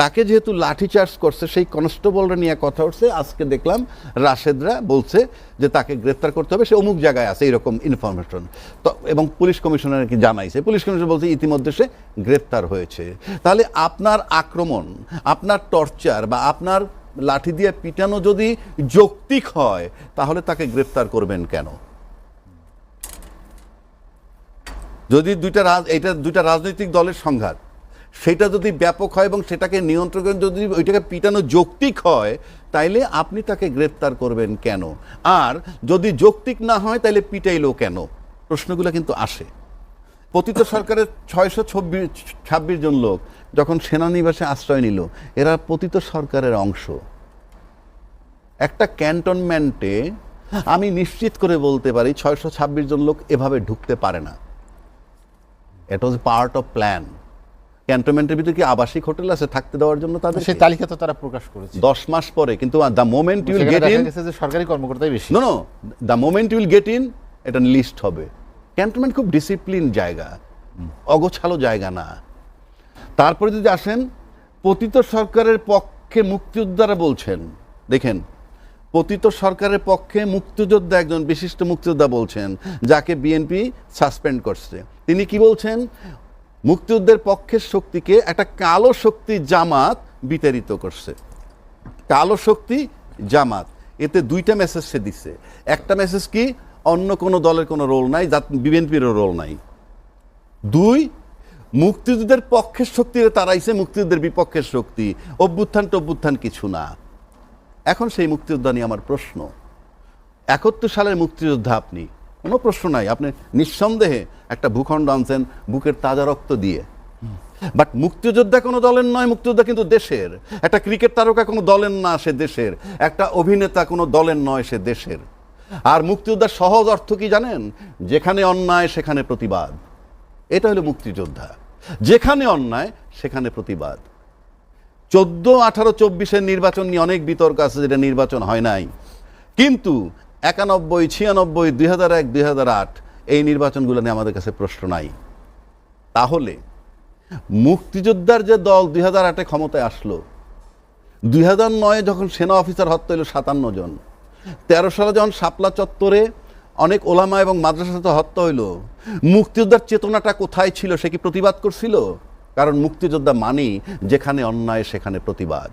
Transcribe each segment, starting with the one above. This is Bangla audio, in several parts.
তাকে যেহেতু লাঠি চার্জ করছে, সেই কনস্টেবলরা নিয়ে কথা উঠছে। আজকে দেখলাম রাশেদরা বলছে যে তাকে গ্রেপ্তার করতে হবে, সে অমুক জায়গায় আছে এরকম ইনফরমেশন তো, এবং পুলিশ কমিশনার কি জানাইছে? পুলিশ কমিশনার বলছে, ইতিমধ্যে সে গ্রেপ্তার হয়েছে। তাহলে আপনার আক্রমণ, আপনার টর্চার বা আপনার লাঠি দিয়ে পিটানো যদি যৌক্তিক হয়, তাহলে তাকে গ্রেপ্তার করবেন কেন? যদি দুইটা রাজ এটা দুইটা রাজনৈতিক দলের সংঘাত সেটা যদি ব্যাপক হয় এবং সেটাকে নিয়ন্ত্রণ যদি ওইটাকে পিটানো যৌক্তিক হয়, তাইলে আপনি তাকে গ্রেপ্তার করবেন কেন? আর যদি যৌক্তিক না হয়, তাইলে পিটাইলো কেন? প্রশ্নগুলো কিন্তু আসে। পতিত সরকারের ছয়শো ছব্বিশ, ছাব্বিশ জন লোক যখন সেনানিবাসে আশ্রয় নিল, এরা পতিত সরকারের অংশ। একটা ক্যান্টনমেন্টে আমি নিশ্চিত করে বলতে পারি, ছয়শো ছাব্বিশ জন লোক এভাবে ঢুকতে পারে না। এটা ওয়াজ পার্ট অফ প্ল্যান ক্যান্টনমেন্টের ভিতরে কি আবাসিক হোটেল আছে থাকতে দেওয়ার জন্য তাদের সেই তালিকা তো তারা প্রকাশ করেছে। দশ মাস পরে কিন্তু the moment you'll get in যে সরকারি কর্মকর্তাই বেশি। No no the moment you'll get in এটা লিস্ট হবে। ক্যান্টনমেন্ট খুব ডিসিপ্লিন জায়গা। অগোছালো জায়গা না। তারপরে যদি আসেন পতিত সরকারের পক্ষে মুক্তিযোদ্ধারা বলছেন দেখেন পতিত সরকারের পক্ষে মুক্তিযোদ্ধা একজন বিশিষ্ট মুক্তিযোদ্ধা বলছেন যাকে বিএনপি সাসপেন্ড করছে। তিনি কি বলছেন? মুক্তিযুদ্ধের পক্ষের শক্তিকে একটা কালো শক্তি জামাত বিতাড়িত করছে। কালো শক্তি জামাত। এতে দুইটা মেসেজ সে দিচ্ছে একটা মেসেজ কি? অন্য কোনো দলের কোনো রোল নাই যা বিএনপিরও রোল নাই। দুই, মুক্তিযুদ্ধের পক্ষের শক্তি তারাইছে মুক্তিযুদ্ধের বিপক্ষের শক্তি। অভ্যুত্থান টভ্যুত্থান কিছু না। এখন সেই মুক্তিযোদ্ধা নিয়ে আমার প্রশ্ন। একাত্তর সালের মুক্তিযোদ্ধা আপনি? কোনো প্রশ্ন নাই। আপনি নিঃসন্দেহে একটা ভূখণ্ড আনছেন বুকের তাজা রক্ত দিয়ে। বাট মুক্তিযোদ্ধা কোনো দলের নয়, মুক্তিযোদ্ধা কিন্তু দেশের। একটা ক্রিকেট তারকা কোনো দলের না, সে দেশের। একটা অভিনেতা কোনো দলের নয়, সে দেশের। আর মুক্তিযোদ্ধার সহজ অর্থ কি জানেন? যেখানে অন্যায়, সেখানে প্রতিবাদ। এটা হলো মুক্তিযোদ্ধা। যেখানে অন্যায়, সেখানে প্রতিবাদ। চোদ্দ, আঠারো, চব্বিশের নির্বাচন নিয়ে অনেক বিতর্ক আছে যেটা নির্বাচন হয় নাই। কিন্তু একানব্বই, ছিয়ানব্বই, দুই হাজার এক, দুই হাজার আট, এই নির্বাচনগুলো নিয়ে আমাদের কাছে প্রশ্ন নাই। তাহলে মুক্তিযোদ্ধার যে দল দুই হাজার আটে ক্ষমতায় আসলো, দুই হাজার নয়ে যখন সেনা অফিসার হত্যা হলো সাতান্ন জন, তেরো সালে যখন শাপলা চত্বরে অনেক ওলামা এবং মাদ্রাসার সাথে হত্যা হইল, মুক্তিযোদ্ধার চেতনাটা কোথায় ছিল সে কি প্রতিবাদ করছিল? কারণ মুক্তিযোদ্ধা মানি যেখানে অন্যায় সেখানে প্রতিবাদ।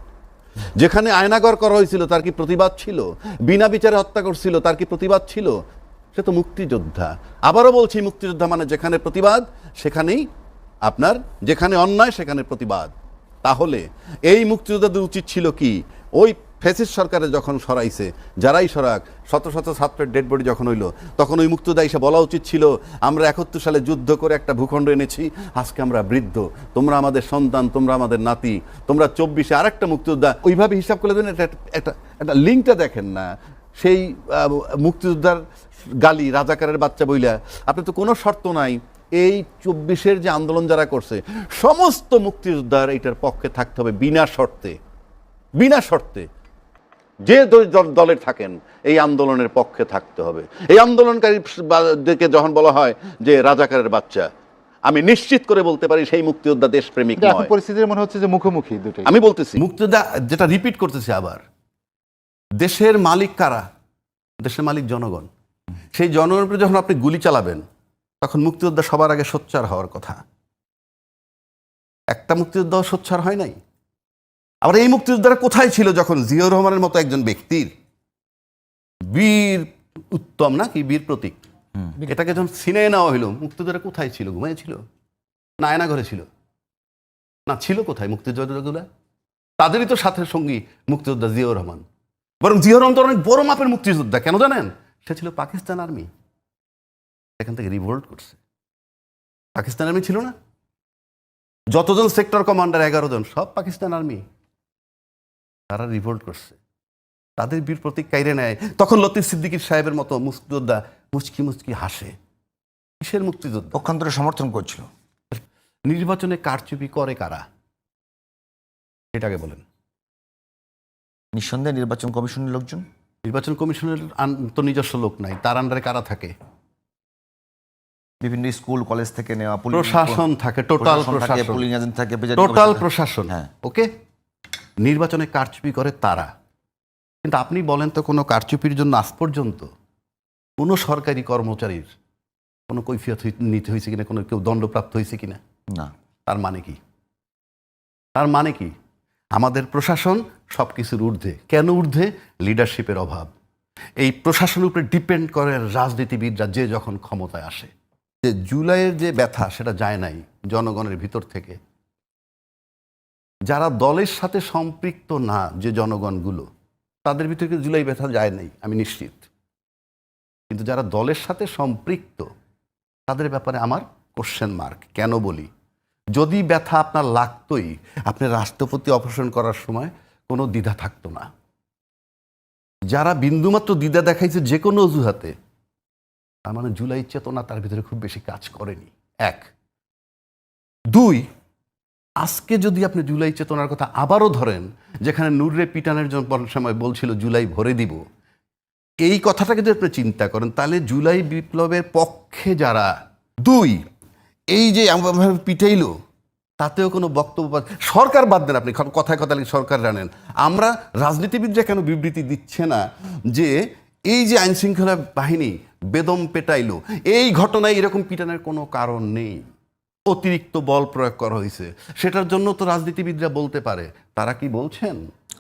যেখানে আয়নাগর করা হয়েছিল, তার কি প্রতিবাদ ছিল? বিনা বিচারে হত্যা করছিল, তার কি প্রতিবাদ ছিল? সে তো মুক্তিযোদ্ধা। আবারও বলছি, মুক্তিযোদ্ধা মানে যেখানে প্রতিবাদ, সেখানেই আপনার, যেখানে অন্যায়, সেখানে প্রতিবাদ। তাহলে এই মুক্তিযোদ্ধাদের উচিত ছিল কি? ওই ফেসিস সরকারে যখন সরাইছে, যারাই সরাক, শত শত ছাত্রের ডেড বডি যখন হইল, তখন ওই মুক্তিযোদ্ধা এসে বলা উচিত ছিল, আমরা একাত্তর সালে যুদ্ধ করে একটা ভূখণ্ড এনেছি, আজকে আমরা বৃদ্ধ, তোমরা আমাদের সন্তান, তোমরা আমাদের নাতি, তোমরা চব্বিশে আরেকটা মুক্তিযোদ্ধা। ওইভাবে হিসাব করে দেন একটা একটা একটা লিঙ্কটা দেখেন না। সেই মুক্তিযোদ্ধার গালি, রাজাকারের বাচ্চা বইলা, আপনি তো কোনো শর্ত নাই, এই চব্বিশের যে আন্দোলন যারা করছে, সমস্ত মুক্তিযোদ্ধার এইটার পক্ষে থাকতে হবে বিনা শর্তে বিনা শর্তে। যে দ- দ- দলে থাকেন এই আন্দোলনের পক্ষে থাকতে হবে। এই আন্দোলনকারী আন্দোলনকারীদেরকে যখন বলা হয় যে রাজাকারের বাচ্চা আমি নিশ্চিত করে বলতে পারি সেই মুক্তিযোদ্ধা দেশপ্রেমিক নয়। পরিস্থিতির মনে হচ্ছে যে মুখোমুখি দুটোই। আমি বলতেছি। মুক্তিযোদ্ধা যেটা রিপিট করতেছি আবার দেশের মালিক কারা? দেশের মালিক জনগণ। সেই জনগণের উপরে যখন আপনি গুলি চালাবেন তখন মুক্তিযোদ্ধা সবার আগে সোচ্চার হওয়ার কথা। একটা মুক্তিযোদ্ধাও সোচ্চার হয় নাই। আবার এই মুক্তিযোদ্ধারা কোথায় ছিল যখন জিয়াউর রহমানের মতো একজন ব্যক্তির? বীর উত্তম না কি বীর প্রতীক? এটাকে যখন সিনে নেওয়া হইল মুক্তিযোদ্ধারা কোথায় ছিল? ঘুমিয়েছিল না আয়না ঘরে ছিল? না ছিল কোথায় মুক্তিযোদ্ধাগুলা তাদেরই তো সাথে সঙ্গী মুক্তিযোদ্ধা জিয়াউর রহমান। বরং জিয়াউর রহমান তো অনেক বড় মাপের মুক্তিযোদ্ধা কেন জানেন? সে ছিল পাকিস্তান আর্মি। এখান থেকে রিভোল্ট করছে। পাকিস্তান আর্মি ছিল না? যতজন সেক্টর কমান্ডার এগারো জন সব পাকিস্তান আর্মি। তারা রিভোল্ট করছে। তাদের বীর প্রতীক কাইরে নেয়। তখন লতিফ সিদ্দিকির সাহেবের মতো মুক্তিযোদ্ধা মুচকি মুচকি হাসে। কিসের মুক্তিযোদ্ধা? পক্ষান্তরে সমর্থন করছিল। নির্বাচনে কারচুপি করে কারা? এটাকে বলেন। নিঃসন্দেহে নির্বাচন কমিশনের লোকজন? নির্বাচন কমিশনের তো নিজস্ব লোক নাই। তার আন্ডারে কারা থাকে? বিভিন্ন স্কুল কলেজ থেকে নেওয়া প্রশাসন থাকে। টোটাল প্রশাসন। থাকে পুলিং এজেন্ট থাকে। টোটাল প্রশাসন। হ্যাঁ। ওকে নির্বাচনে কারচুপি করে তারা। কিন্তু আপনি বলেন তো কোনো কারচুপির জন্য আজ পর্যন্ত কোনো সরকারি কর্মচারীর কোনো কৈফিয়ত নিতে হয়েছে কিনা কোনো কেউ দণ্ডপ্রাপ্ত হয়েছে কিনা? না। তার মানে কি? তার মানে কি? আমাদের প্রশাসন সব কিছুর ঊর্ধ্বে। কেন ঊর্ধ্বে? লিডারশিপের অভাব। এই প্রশাসনের উপরে ডিপেন্ড করে রাজনীতিবিদরা যে যখন ক্ষমতায় আসে। যে জুলাইয়ের যে ব্যথা সেটা যায় নাই জনগণের ভিতর থেকে। যারা দলের সাথে সম্পৃক্ত না, যে জনগণগুলো, তাদের ভিতরে জুলাই ব্যথা যায় নাই, আমি নিশ্চিত। কিন্তু যারা দলের সাথে সম্পৃক্ত, তাদের ব্যাপারে আমার কোশ্চেন মার্ক কেন বলি? যদি ব্যথা আপনার লাগতোই, আপনি রাষ্ট্রপতি অপারেশন করার সময় কোনো দ্বিধা থাকতো না। যারা বিন্দুমাত্র দ্বিধা দেখাইছে যে কোনো অজুহাতে, তার মানে জুলাই চেতনা তার ভিতরে খুব বেশি কাজ করেনি। এক। দুই আজকে যদি আপনি জুলাই চেতনার কথা আবারও ধরেন, যেখানে নূরে পিটানের সময় বলছিল, জুলাই ভরে দিব। এই কথাটাকে যদি আপনি চিন্তা করেন, তাহলে জুলাই বিপ্লবের পক্ষে যারা দুই, এই যে পিটাইলো, তাতেও কোনো বক্তব্য সরকার বাদ দেন আপনি কথায় কথা লিখে সরকার জানেন। আমরা রাজনীতিবিদরা কেন বিবৃতি দিচ্ছে না যে, এই যে আইনশৃঙ্খলা বাহিনী বেদম পেটাইলো, এই ঘটনায় এরকম পিটানোর কোনো কারণ নেই। অতিরিক্ত বল প্রয়োগ করা হয়েছে। সেটার জন্য তো রাজনীতিবিদরা বলতে পারে। তারা কি বলছেন?